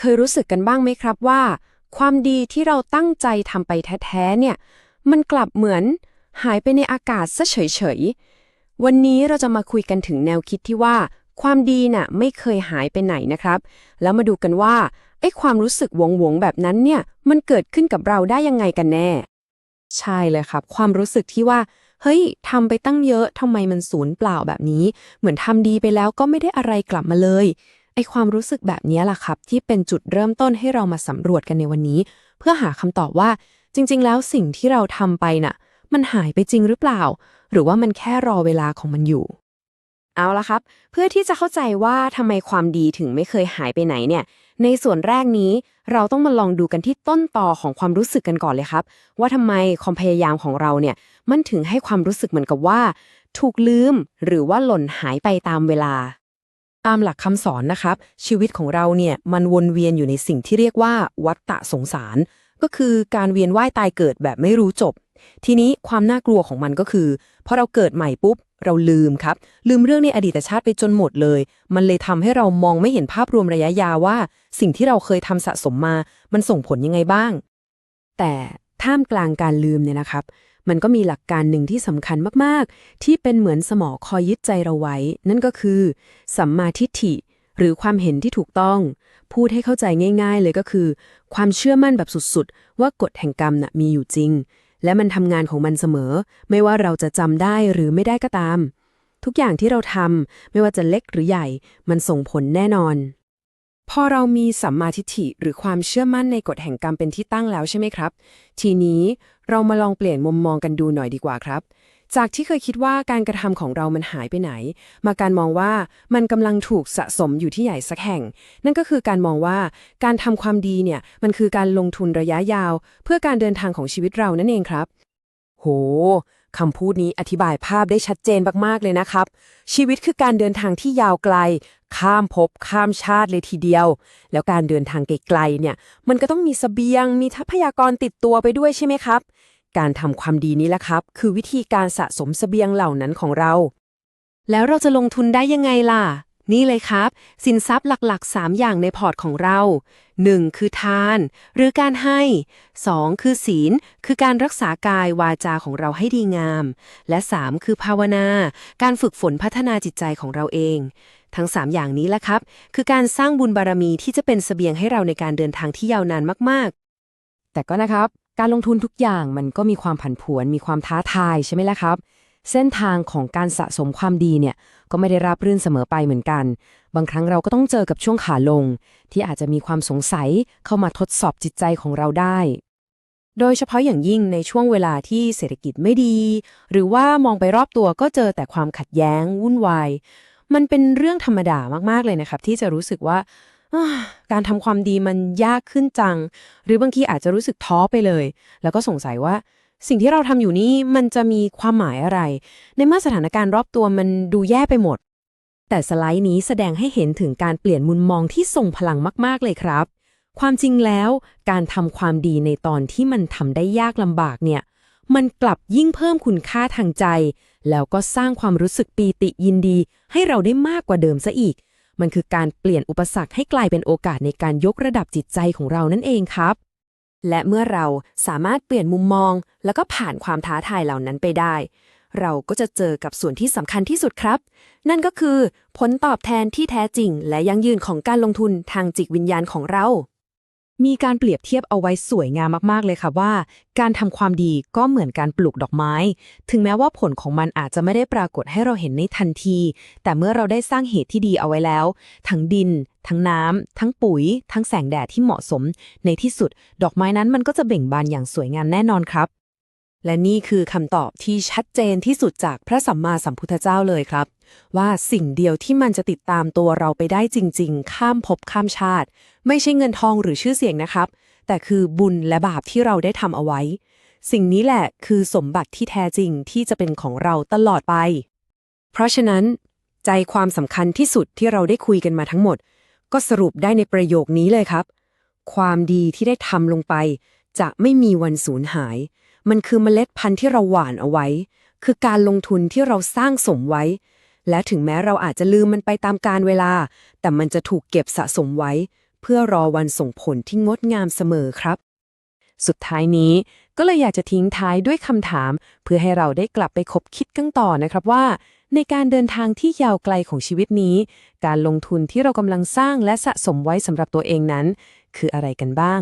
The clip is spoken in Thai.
เคยรู้สึกกันบ้างไหมครับว่า ความดีที่เราตั้งใจทำไปแท้ๆเนี่ย มันกลับเหมือนหายไปในอากาศซะเฉยๆ วันนี้เราจะมาคุยกันถึงแนวคิดที่ว่า ความดีน่ะไม่เคยหายไปไหนนะครับ แล้วมาดูกันว่าไอ้ความรู้สึกหวงแบบนั้นเนี่ยมันเกิดขึ้นกับเราได้ยังไงกันแน่ ใช่เลยครับ ความรู้สึกที่ว่า เฮ้ยทำไปตั้งเยอะทำไมมันสูญเปล่าแบบนี้ เหมือนทำดีไปแล้วก็ไม่ได้อะไรกลับมาเลย ไอความรู้สึกแบบนี้ล่ะครับ ที่เป็นจุดเริ่มต้นให้เรามาสำรวจกันในวันนี้ เพื่อหาคำตอบว่า จริง ๆ แล้วสิ่งที่เราทำไปน่ะ มันหายไปจริงหรือเปล่า หรือว่ามันแค่รอเวลาของมันอยู่ เอาละครับ เพื่อที่จะเข้าใจว่าทำไมความดีถึงไม่เคยหายไปไหนเนี่ย ในส่วนแรกนี้เราต้องมาลองดูกันที่ต้นต่อของความรู้สึกกันก่อนเลยครับ ว่าทำไมความพยายามของเราเนี่ย มันถึงให้ความรู้สึกเหมือนกับว่า ถูกลืมหรือว่าหล่นหายไปตามเวลา ตามหลักคำสอนนะครับ ชีวิตของเราเนี่ยมันวนเวียนอยู่ในสิ่งที่เรียกว่าวัฏฏะสงสาร ก็คือการเวียนว่ายตายเกิดแบบไม่รู้จบ ทีนี้ความน่ากลัวของมันก็คือพอเราเกิดใหม่ปุ๊บ เราลืมครับ ลืมเรื่องในอดีตชาติไปจนหมดเลย มันเลยทำให้เรามองไม่เห็นภาพรวมระยะยาวว่า สิ่งที่เราเคยทำสะสมมา มันส่งผลยังไงบ้าง แต่ท่ามกลางการลืมเนี่ยนะครับ มันก็มีหลักการหนึ่งที่สำคัญมากๆ ที่เป็นเหมือนสมอคอยยึดใจเราไว้ นั่นก็คือ สัมมาทิฏฐิ หรือความเห็นที่ถูกต้อง พูดให้เข้าใจง่าย ๆ เลยก็คือ ความเชื่อมั่นแบบสุดๆ ว่ากฎแห่งกรรมน่ะมีอยู่จริง และมันทำงานของมันเสมอ ไม่ว่าเราจะจำได้หรือไม่ได้ก็ตาม ทุกอย่างที่เราทำไม่ว่าจะเล็กหรือใหญ่ มันส่งผลแน่นอน พอเรามีสัมมาทิฏฐิหรือความเชื่อมั่นในกฎแห่งกรรมเป็นที่ตั้งแล้วใช่ไหมครับ ทีนี้เรามาลองเปลี่ยนมุมมองกันดูหน่อยดีกว่าครับ จากที่เคยคิดว่าการกระทำของเรามันหายไปไหน มาการมองว่ามันกำลังถูกสะสมอยู่ที่ใหญ่สักแห่ง นั่นก็คือการมองว่าการทำความดีเนี่ยมันคือการลงทุนระยะยาว เพื่อการเดินทางของชีวิตเรานั่นเองครับ โหคำพูดนี้อธิบายภาพได้ชัดเจนมากๆเลยนะครับ ชีวิตคือการเดินทางที่ยาวไกล ข้ามภพข้ามชาติเลยทีเดียว แล้วการเดินทางไกลๆเนี่ย มันก็ต้องมีเสบียง มีทรัพยากรติดตัวไปด้วยใช่ไหมครับ การทำความดีนี้แหละครับ คือวิธีการสะสมเสบียงเหล่านั้นของเรา แล้วเราจะลงทุนได้ยังไงล่ะ นี่เลยครับ สินทรัพย์หลักๆ 3 อย่างในพอร์ตของเรา 1. คือทาน หรือการให้ 2. คือศีล คือการรักษากายวาจาของเราให้ดีงาม และ 3. คือภาวนา การฝึกฝนพัฒนาจิตใจของเราเอง ทั้ง 3 อย่างนี้แหละครับ คือการสร้างบุญบารมีที่จะเป็นเสบียงให้เราในการเดินทางที่ยาวนานมากๆ แต่ก็นะครับ การลงทุนทุกอย่างมันก็มีความผันผวน มีความท้าทายใช่ไหมล่ะครับ เส้นทางของการสะสมความดีเนี่ย ก็ไม่ได้ราบรื่นเสมอไปเหมือนกัน บางครั้งเราก็ต้องเจอกับช่วงขาลง ที่อาจจะมีความสงสัยเข้ามาทดสอบจิตใจของเราได้โดยเฉพาะอย่างยิ่งในช่วงเวลาที่เศรษฐกิจไม่ดี หรือว่ามองไปรอบตัวก็เจอแต่ความขัดแย้ง วุ่นวาย มันเป็นเรื่องธรรมดามากๆเลยนะครับ ที่จะรู้สึกว่าการทำความดีมันยากขึ้นจัง หรือบางทีอาจจะรู้สึกท้อไปเลย แล้วก็สงสัยว่า สิ่งที่เราทำอยู่นี่มันจะมีความหมายอะไร ในเมื่อสถานการณ์รอบตัวมันดูแย่ไปหมด แต่สไลด์นี้แสดงให้เห็นถึงการเปลี่ยนมุมมองที่ทรงพลังมาก ๆ เลยครับ ความจริงแล้ว การทำความดีในตอนที่มันทำได้ยากลำบากเนี่ย มันกลับยิ่งเพิ่มคุณค่าทางใจ แล้วก็สร้างความรู้สึกปีติยินดี ให้เราได้มากกว่าเดิมซะอีก มันคือการเปลี่ยนอุปสรรคให้กลายเป็นโอกาสในการยกระดับจิตใจของเรานั่นเองครับ และเมื่อเราสามารถเปลี่ยนมุมมอง แล้วก็ผ่านความท้าทายเหล่านั้นไปได้ เราก็จะเจอกับส่วนที่สำคัญที่สุดครับ นั่นก็คือ ผลตอบแทนที่แท้จริง และยั่งยืนของการลงทุนทางจิตวิญญาณของเรา มีการเปรียบเทียบเอาไว้สวยงามมากๆเลยค่ะว่า การทำความดีก็เหมือนการปลูกดอกไม้ ถึงแม้ว่าผลของมันอาจจะไม่ได้ปรากฏให้เราเห็นในทันที แต่เมื่อเราได้สร้างเหตุที่ดีเอาไว้แล้ว ทั้งดิน ทั้งน้ำทั้งปุ๋ย ทั้งแสงแดดที่เหมาะสม ในที่สุด ดอกไม้นั้นมันก็จะเบ่งบานอย่างสวยงามแน่นอนครับ และนี่คือคำตอบที่ชัดเจนที่สุดจากพระสัมมาสัมพุทธเจ้าเลยครับ ว่าสิ่งเดียวที่มันจะติดตามตัวเราไปได้จริง ๆ ข้ามภพข้ามชาติ ไม่ใช่เงินทองหรือชื่อเสียงนะครับ แต่คือบุญและบาปที่เราได้ทำเอาไว้ สิ่งนี้แหละคือสมบัติที่แท้จริงที่จะเป็นของเราตลอดไป เพราะฉะนั้น ใจความสำคัญที่สุดที่เราได้คุยกันมาทั้งหมด ก็สรุปได้ในประโยคนี้เลยครับ ความดีที่ได้ทำลงไป จะไม่มีวันสูญหาย มันคือเมล็ดพันธุ์ที่เราหว่านเอาไว้ คือการลงทุนที่เราสร้างสมไว้ และถึงแม้เราอาจจะลืมมันไปตามกาลเวลา แต่มันจะถูกเก็บสะสมไว้ เพื่อรอวันส่งผลที่งดงามเสมอครับ สุดท้ายนี้ก็เลยอยากจะทิ้งท้ายด้วยคำถาม เพื่อให้เราได้กลับไปคบคิดกันต่อนะครับว่า ในการเดินทางที่ยาวไกลของชีวิตนี้ การลงทุนที่เรากำลังสร้างและสะสมไว้สำหรับตัวเองนั้น คืออะไรกันบ้าง